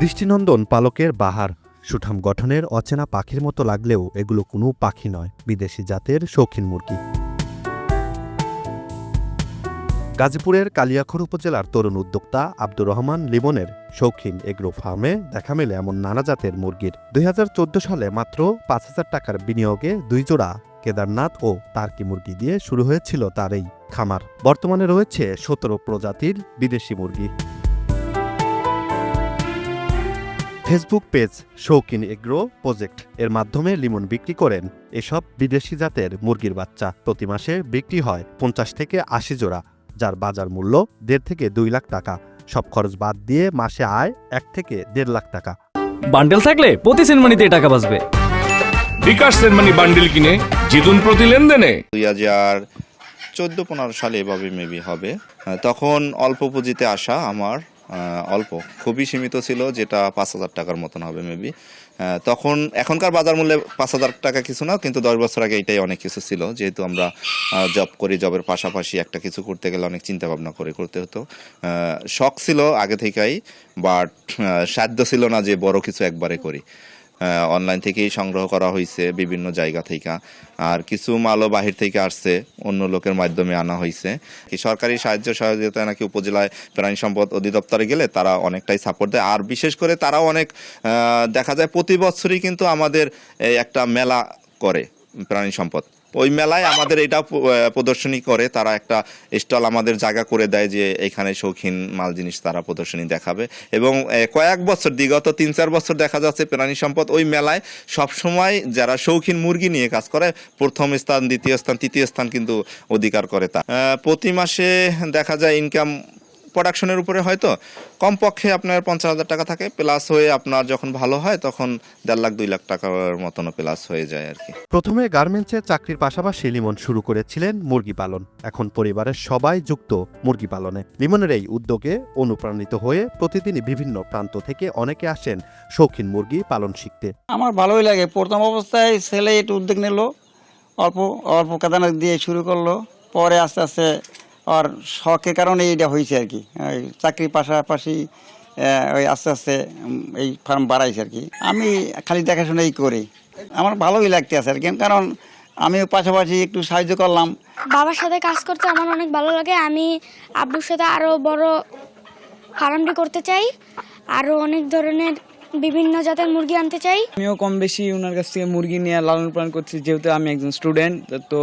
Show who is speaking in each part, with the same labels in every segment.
Speaker 1: দৃষ্টিনন্দন পালকের বাহার। সুঠাম গঠনের অচেনা পাখির মতো লাগলেও এগুলো কোনো পাখি নয়, বিদেশি জাতের শৌখিন মুরগি। গাজীপুরের কালিয়াখর উপজেলার তরুণ উদ্যোক্তা আব্দুর রহমান লিমনের শৌখিন এগ্রো ফার্মে দেখা মেলে এমন নানা জাতের মুরগির। দুই হাজার চোদ্দ সালে মাত্র পাঁচ হাজার টাকার বিনিয়োগে দুই জোড়া কেদারনাথ ও তার্কি মুরগি দিয়ে শুরু হয়েছিল তার এই খামার। বর্তমানে রয়েছে সতেরো প্রজাতির বিদেশি মুরগি। Facebook page Shaukin agro project এর মাধ্যমে লিমন বিক্রি করেন। এসব বিদেশি জাতের মুরগির বাচ্চা প্রতি মাসে বিক্রি হয় পঞ্চাশ থেকে আশি জোড়া যার বাজার মূল্য দেড় থেকে দুই লাখ টাকা। সব খরচ বাদ দিয়ে মাসে আয় এক থেকে দেড় লাখ টাকা।
Speaker 2: বান্ডেল থাকলে প্রতি সেনমানিতে টাকা বাঁচবে।
Speaker 3: বিকাশ সেনমানি বান্ডিল কিনে জিতুন প্রতি লেনদেনে।
Speaker 4: দুই হাজার চোদ্দ পনেরো সালে এভাবে মেবি হবে। তখন অল্প পুঁজিতে আসা আমার অল্প। খুবই সীমিত ছিল, যেটা পাঁচ হাজার টাকার মতন হবে মেবি তখন এখনকার বাজার মূল্যে পাঁচ হাজার টাকা কিছু না, কিন্তু দশ বছর আগে এটাই অনেক কিছু ছিল। যেহেতু আমরা জব করি জবের পাশাপাশি একটা কিছু করতে গেলে অনেক চিন্তা ভাবনা করে করতে হতো। শখ ছিল আগে থেকেই বাট সাধ্য ছিল না যে বড় কিছু একবারে করি। অনলাইন থেকেই সংগ্রহ করা হয়েছে বিভিন্ন জায়গা থেকে। আর কিছু মালও বাহির থেকে আসছে, অন্য লোকের মাধ্যমে আনা হয়েছে সরকারি সাহায্য সহযোগিতা নাকি উপজেলায় প্রাণী সম্পদ অধিদপ্তরে গেলে তারা অনেকটাই সাপোর্ট দেয়। আর বিশেষ করে তারাও অনেক দেখা যায় প্রতি বছরই কিন্তু আমাদের একটা মেলা করে প্রাণী সম্পদ। ওই মেলায় আমাদের এটা প্রদর্শনী করে, তারা একটা স্টল আমাদের জায়গা করে দেয় যে এখানে শৌখিন মাল জিনিস তারা প্রদর্শনী দেখাবে। এবং কয়েক বছর, বিগত তিন চার বছর দেখা যাচ্ছে প্রাণী সম্পদ ওই মেলায় সবসময় যারা শৌখিন মুরগি নিয়ে কাজ করে, প্রথম স্থান, দ্বিতীয় স্থান, তৃতীয় স্থান কিন্তু অধিকার করে তা। প্রতি মাসে দেখা যায় ইনকাম প্রোডাকশনের উপরে হয়তো কমপক্ষে আপনার পঞ্চাশ হাজার টাকা থাকে প্লাস হয়ে আপনার যখন ভালো হয় তখন দেড় লাখ দুই লাখ টাকার মতন প্লাস হয়ে যায় আর কি।
Speaker 1: প্রথমে গার্মেন্টসে চাকরির পাশাপাশি লিমন শুরু করেছিলেন মুরগি পালন। এখন পরিবারের সবাই যুক্ত মুরগি পালনে। লিমনের এই উদ্যোগে অনুপ্রাণিত হয়ে প্রতিদিনই বিভিন্ন প্রান্ত থেকে অনেকে আসেন শৌখিন মুরগি পালন শিখতে।
Speaker 5: আমার ভালোই লাগে। প্রথম অবস্থায় ছেলে একটু উদ্যোগ নিল অল্প অল্প কেদানা দিয়ে শুরু করল পরে আস্তে আস্তে আর শখের কারণে এইটা হয়েছে আর কি। ওই চাকরির পাশাপাশি ওই আস্তে আস্তে এই ফার্ম বাড়াইছে আর কি। আমি খালি দেখাশোনাই করি। আমার ভালোই লাগতে আছে আর কি। কারণ আমিও পাশাপাশি একটু সাহায্য করলাম।
Speaker 6: বাবার সাথে কাজ করতে আমার অনেক ভালো লাগে। আমি আব্বুর সাথে আরও বড় ফার্মটি করতে চাই। আরও অনেক ধরনের বিভিন্ন জাতের মুরগি আনতে চাই।
Speaker 7: আমিও কম বেশি ওনার কাছ থেকে মুরগি নিয়ে লালন পালন করছি। যেহেতু আমি একজন স্টুডেন্ট তো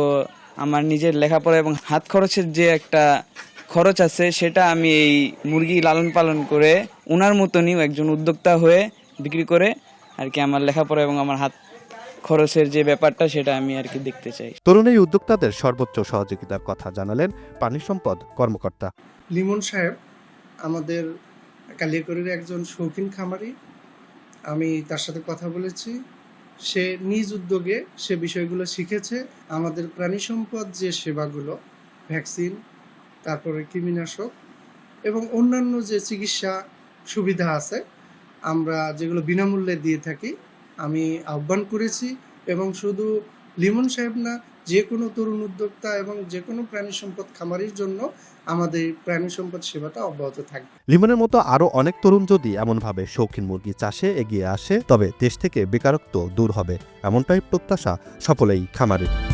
Speaker 7: আমার নিজের লেখাপড়া এবং হাত খরচের যে একটা খরচ আছে সেটা আমি এই মুরগি লালন পালন করে ওনার মতনই একজন উদ্যোক্তা হয়ে বিক্রি করে আর কি আমার লেখাপড়া এবং আমার হাত খরচের যে ব্যাপারটা সেটা আমি আর কি দেখতে চাই।
Speaker 1: তরুণ এই উদ্যোক্তাদের সর্বোচ্চ সহযোগিতার কথা জানালেন পানি সম্পদ কর্মকর্তা।
Speaker 8: লিমন সাহেব আমাদের কালিয়াকরের একজন শৌখিন খামারি। আমি তার সাথে কথা বলেছি। সে নিজ উদ্যোগে সে বিষয়গুলো শিখেছে। আমাদের প্রাণী সম্পদ যে সেবাগুলো, ভ্যাকসিন, তারপরে কৃমিনাশক এবং অন্যান্য যে চিকিৎসা সুবিধা আছে, আমরা যেগুলো বিনামূল্যে দিয়ে থাকি, আমি আহ্বান করেছি এবং শুধু লিমন সাহেব না যে কোনো তরুণ উদ্যোক্তা এবং যে কোনো প্রাণী সম্পদ খামারির জন্য আমাদের প্রাণী সম্পদ সেবাটা অব্যাহত থাকবে।
Speaker 1: লিমনের মতো আরও অনেক তরুণ যদি এমনভাবে শৌখিন মুরগি চাষে এগিয়ে আসে, তবে দেশ থেকে বেকারত্ব দূর হবে, এমনটাই প্রত্যাশা সকলেই খামারের।